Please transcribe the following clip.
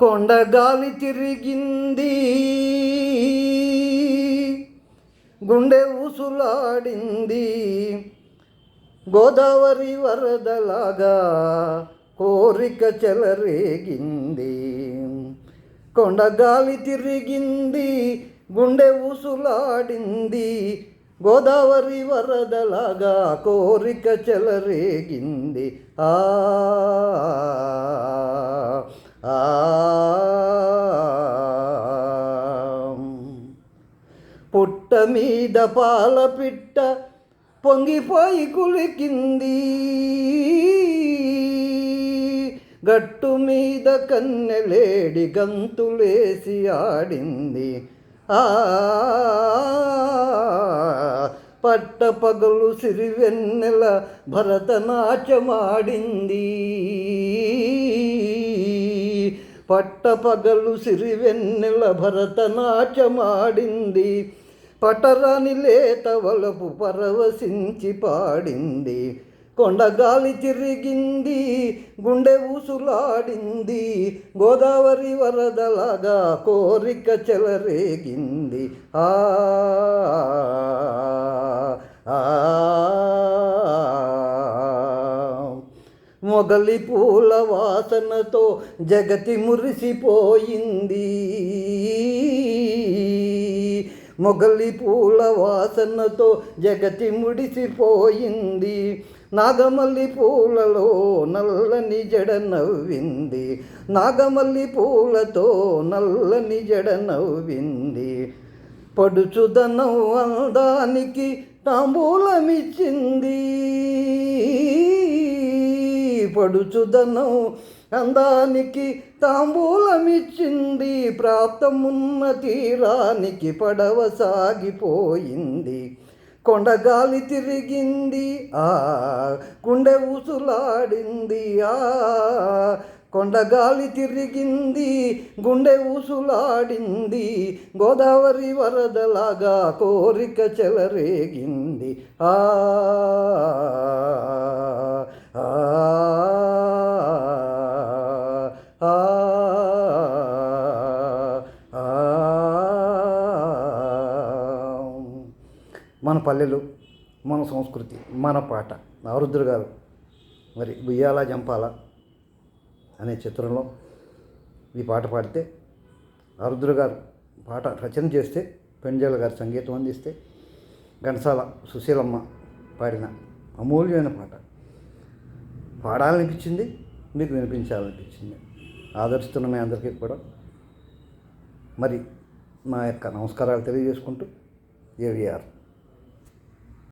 కొండగాలి తిరిగింది. గుండె ఊసులాడింది. గోదావరి వరదలాగా కోరిక చెలరేగింది. కొండగాలి తిరిగింది గుండె ఊసులాడింది. గోదావరి వరదలాగా కోరిక చెలరేగింది. ఆ పుట్ట మీద పాల పిట్ట పొంగిపోయి కులికింది. గట్టు మీద కన్నెలేడి గంతులేసి ఆడింది. ఆ పట్ట పగలు సిరివెన్నెల భరతనాట్యమాడింది. పట్ట పగలు సిరివెన్నెల భరతనాట్యమాడింది. పటరాని లేత వలపు పరవశించి పాడింది. కొండగాలి తిరిగింది గుండె ఊసులాడింది. గోదావరి వరదలాగా కోరిక చెలరేగింది. ఆ మొగలి పూల వాసనతో జగతి మురిసిపోయింది. మొగలి పూల వాసనతో జగతి ముడిసిపోయింది. నాగమల్లి పూలలో నల్లని జడ నవ్వింది. నాగమల్లి పూలతో నల్లని జడ నవ్వింది. పడుచుదనం అందానికి తాంబూలమిచ్చింది. పడుచుదనం. అందానికి తాంబూలమిచ్చింది ప్రాప్తమున్న తీరానికి పడవ సాగిపోయింది. కొండగాలి తిరిగింది ఆ గుండె ఊసులాడింది ఆ కొండగాలి తిరిగింది గుండె ఊసులాడింది గోదావరి వరదలాగా కోరిక చెలరేగింది. ఆ మన పల్లెలు మన సంస్కృతి మన పాట. నారుద్ర గారు మరి ఉయ్యాల జంపాల. అనే చిత్రంలో ఈ పాట పాడితే ఆరుద్ర గారు పాట రచన చేస్తే పెంజాల గారు సంగీతం అందిస్తే ఘంటసాల సుశీలమ్మ పాడిన అమూల్యమైన పాట. పాడాలనిపించింది మీకు వినిపించాలనిపించింది. ఆదరిస్తున్న మీ అందరికీ కూడా మరి మా యొక్క నమస్కారాలు తెలియజేసుకుంటూ ఏవిఆర్.